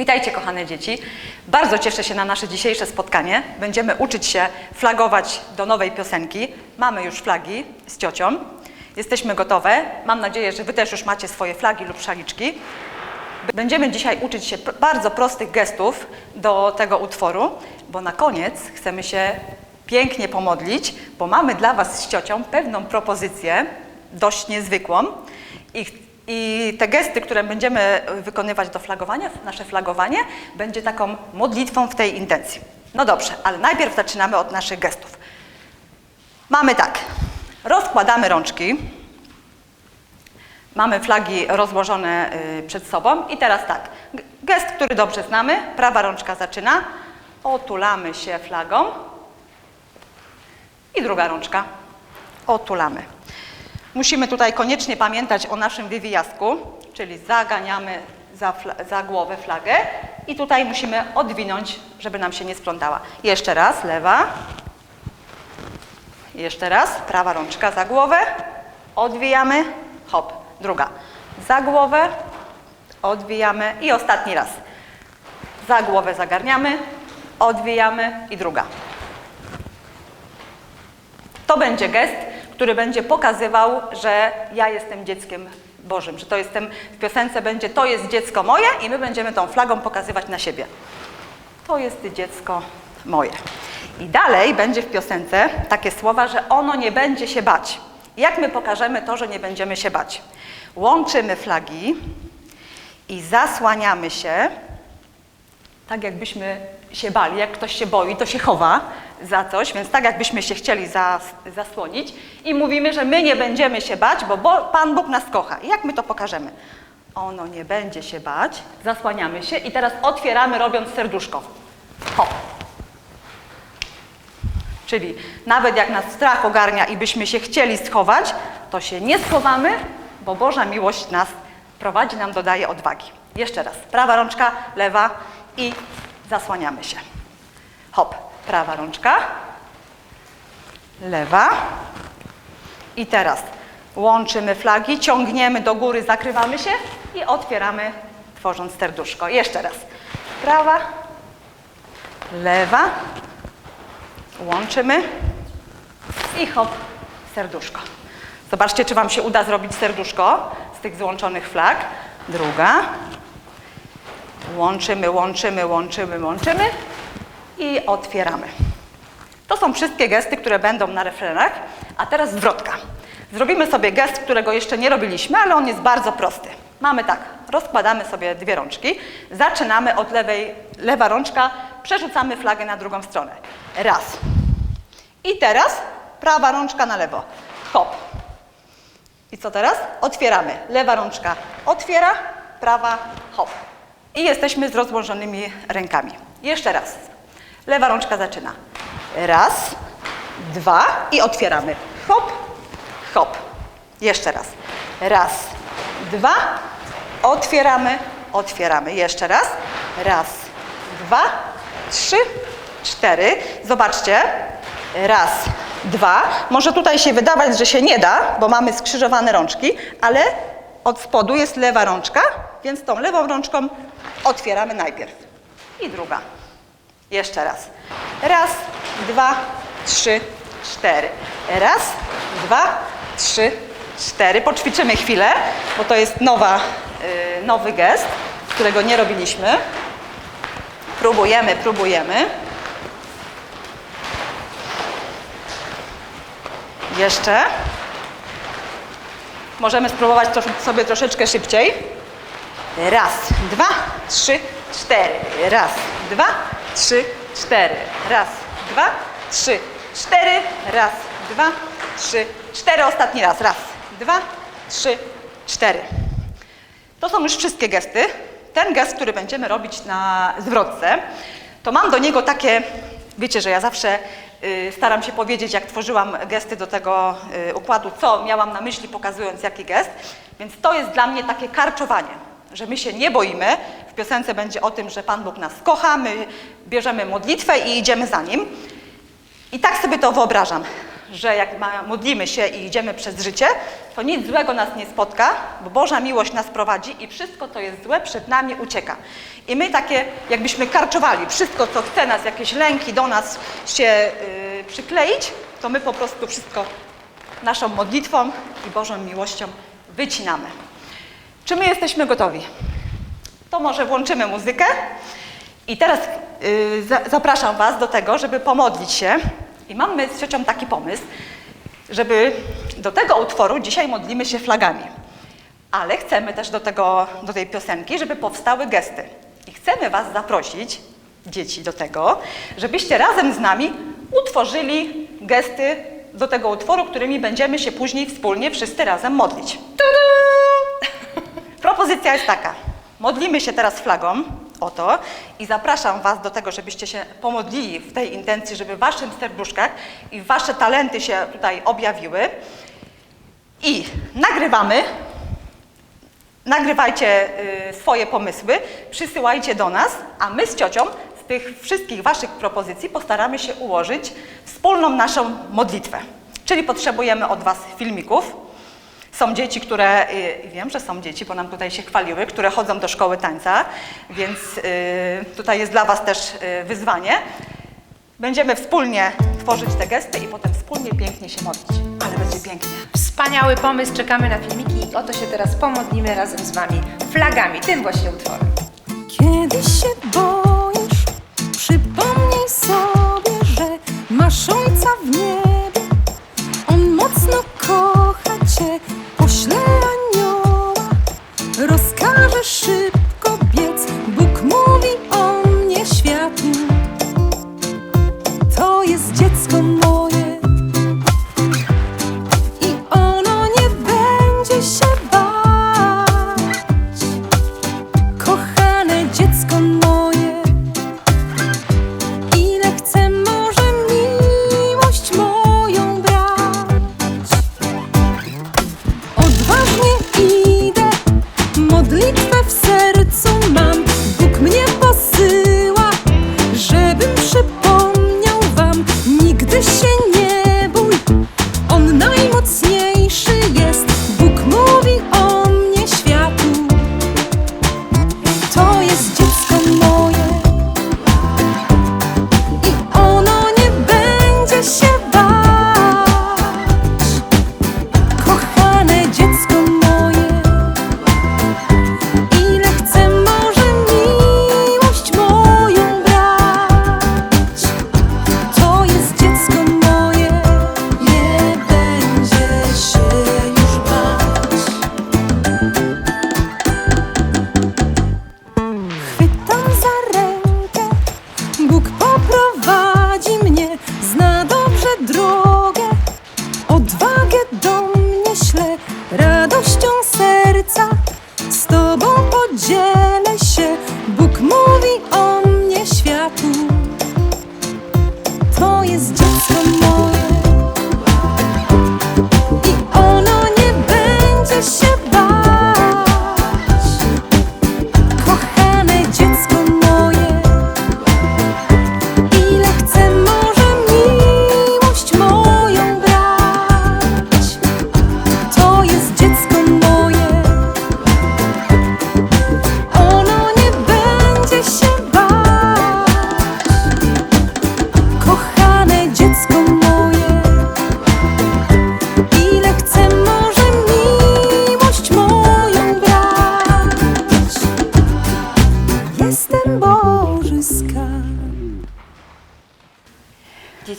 Witajcie kochane dzieci. Bardzo cieszę się na nasze dzisiejsze spotkanie. Będziemy uczyć się flagować do nowej piosenki. Mamy już flagi z ciocią. Jesteśmy gotowe. Mam nadzieję, że Wy też już macie swoje flagi lub szaliczki. Będziemy dzisiaj uczyć się bardzo prostych gestów do tego utworu, bo na koniec chcemy się pięknie pomodlić, bo mamy dla Was z ciocią pewną propozycję, dość niezwykłą. I, I te gesty, które będziemy wykonywać do flagowania, nasze flagowanie, będzie taką modlitwą w tej intencji. No dobrze, ale najpierw zaczynamy od naszych gestów. Mamy tak, rozkładamy rączki, Mamy flagi rozłożone y, przed sobą. I teraz tak, gest, który dobrze znamy, prawa rączka zaczyna, otulamy się flagą. I druga rączka, otulamy. Musimy tutaj koniecznie pamiętać o naszym wywijasku, czyli zaganiamy za, za głowę flagę i tutaj musimy odwinąć, żeby nam się nie splątała. Jeszcze raz, lewa, jeszcze raz, prawa rączka za głowę, odwijamy, hop, druga. Za głowę, odwijamy i ostatni raz. Za głowę zagarniamy, odwijamy i druga. To będzie gest, który będzie pokazywał, że ja jestem dzieckiem Bożym, że to jestem, w piosence będzie to jest dziecko moje i my będziemy tą flagą pokazywać na siebie. To jest dziecko moje. I dalej będzie w piosence takie słowa, że ono nie będzie się bać. Jak my pokażemy to, że nie będziemy się bać? Łączymy flagi i zasłaniamy się, tak jakbyśmy się bali. Jak ktoś się boi, to się chowa za coś, więc tak jakbyśmy się chcieli zas, zasłonić i mówimy, że my nie będziemy się bać, bo, bo Pan Bóg nas kocha. I jak my to pokażemy? Ono nie będzie się bać, zasłaniamy się i teraz otwieramy, robiąc serduszko. Hop. Czyli nawet jak nas strach ogarnia i byśmy się chcieli schować, to się nie schowamy, bo Boża miłość nas prowadzi, nam dodaje odwagi. Jeszcze raz. Prawa rączka, lewa i zasłaniamy się. Hop. Prawa rączka, lewa i teraz łączymy flagi, ciągniemy do góry, zakrywamy się i otwieramy, tworząc serduszko. Jeszcze raz. Prawa, lewa, łączymy i hop, serduszko. Zobaczcie, czy Wam się uda zrobić serduszko z tych złączonych flag. Druga. Łączymy, łączymy, łączymy, łączymy i otwieramy. To są wszystkie gesty, które będą na refrenach, a teraz zwrotka. Zrobimy sobie gest, którego jeszcze nie robiliśmy, ale on jest bardzo prosty. Mamy tak, rozkładamy sobie dwie rączki, zaczynamy od lewej, lewa rączka, przerzucamy flagę na drugą stronę. Raz. I teraz prawa rączka na lewo. Hop. I co teraz? Otwieramy. Lewa rączka otwiera, prawa hop. I jesteśmy z rozłożonymi rękami. Jeszcze raz. Lewa rączka zaczyna. Raz, dwa i otwieramy. Hop, hop. Jeszcze raz. Raz, dwa, otwieramy, otwieramy. Jeszcze raz. Raz, dwa, trzy, cztery. Zobaczcie. Raz, dwa. Może tutaj się wydawać, że się nie da, bo mamy skrzyżowane rączki, ale od spodu jest lewa rączka, więc tą lewą rączką otwieramy najpierw. I druga. Jeszcze raz. Raz, dwa, trzy, cztery. Raz, dwa, trzy, cztery. Poćwiczymy chwilę, bo to jest nowa, y, nowy gest, którego nie robiliśmy. Próbujemy, próbujemy. Jeszcze. Możemy spróbować sobie troszeczkę szybciej. Raz, dwa, trzy, cztery. Raz, dwa, trzy, cztery. Raz, dwa, trzy, cztery. Raz, dwa, trzy, cztery. Ostatni raz. Raz, dwa, trzy, cztery. To są już wszystkie gesty. Ten gest, który będziemy robić na zwrotce, to mam do niego takie, wiecie, że ja zawsze y, staram się powiedzieć, jak tworzyłam gesty do tego y, układu, co miałam na myśli, pokazując jaki gest. Więc to jest dla mnie takie karczowanie, że my się nie boimy. W piosence będzie o tym, że Pan Bóg nas kocha, my bierzemy modlitwę i idziemy za Nim. I tak sobie to wyobrażam, że jak modlimy się i idziemy przez życie, to nic złego nas nie spotka, bo Boża miłość nas prowadzi i wszystko, co jest złe, przed nami ucieka. I my takie, jakbyśmy karczowali, wszystko, co chce nas, jakieś lęki do nas się yy, przykleić, to my po prostu wszystko naszą modlitwą i Bożą miłością wycinamy. Czy my jesteśmy gotowi? To może włączymy muzykę. I teraz y, za, zapraszam Was do tego, żeby pomodlić się. I mamy z ciocią taki pomysł, żeby do tego utworu dzisiaj modlimy się flagami. Ale chcemy też do, tego, do tej piosenki, żeby powstały gesty. I chcemy Was zaprosić, dzieci, do tego, żebyście razem z nami utworzyli gesty do tego utworu, którymi będziemy się później wspólnie wszyscy razem modlić. Propozycja jest taka. Modlimy się teraz flagą o to i zapraszam Was do tego, żebyście się pomodlili w tej intencji, żeby w Waszych serduszkach i Wasze talenty się tutaj objawiły. I nagrywamy, nagrywajcie y, swoje pomysły, przysyłajcie do nas, a my z ciocią z tych wszystkich Waszych propozycji postaramy się ułożyć wspólną naszą modlitwę. Czyli potrzebujemy od Was filmików, są dzieci, które, y, wiem, że są dzieci, bo nam tutaj się chwaliły, które chodzą do szkoły tańca, więc y, tutaj jest dla Was też y, wyzwanie. Będziemy wspólnie tworzyć te gesty i potem wspólnie pięknie się modlić. Ale będzie pięknie. Wspaniały pomysł, czekamy na filmiki i oto się teraz pomodlimy razem z Wami flagami, tym właśnie utworem. Kiedy się boisz, przypomnij sobie, że masz ojca w niebie. On mocno kocha cię, 心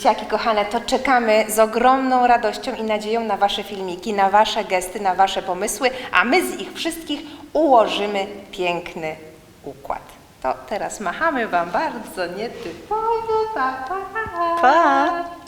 Dzieciaki kochane, to czekamy z ogromną radością i nadzieją na Wasze filmiki, na Wasze gesty, na Wasze pomysły, a my z ich wszystkich ułożymy piękny układ. To teraz machamy Wam bardzo nietypowo. Pa, pa. Pa!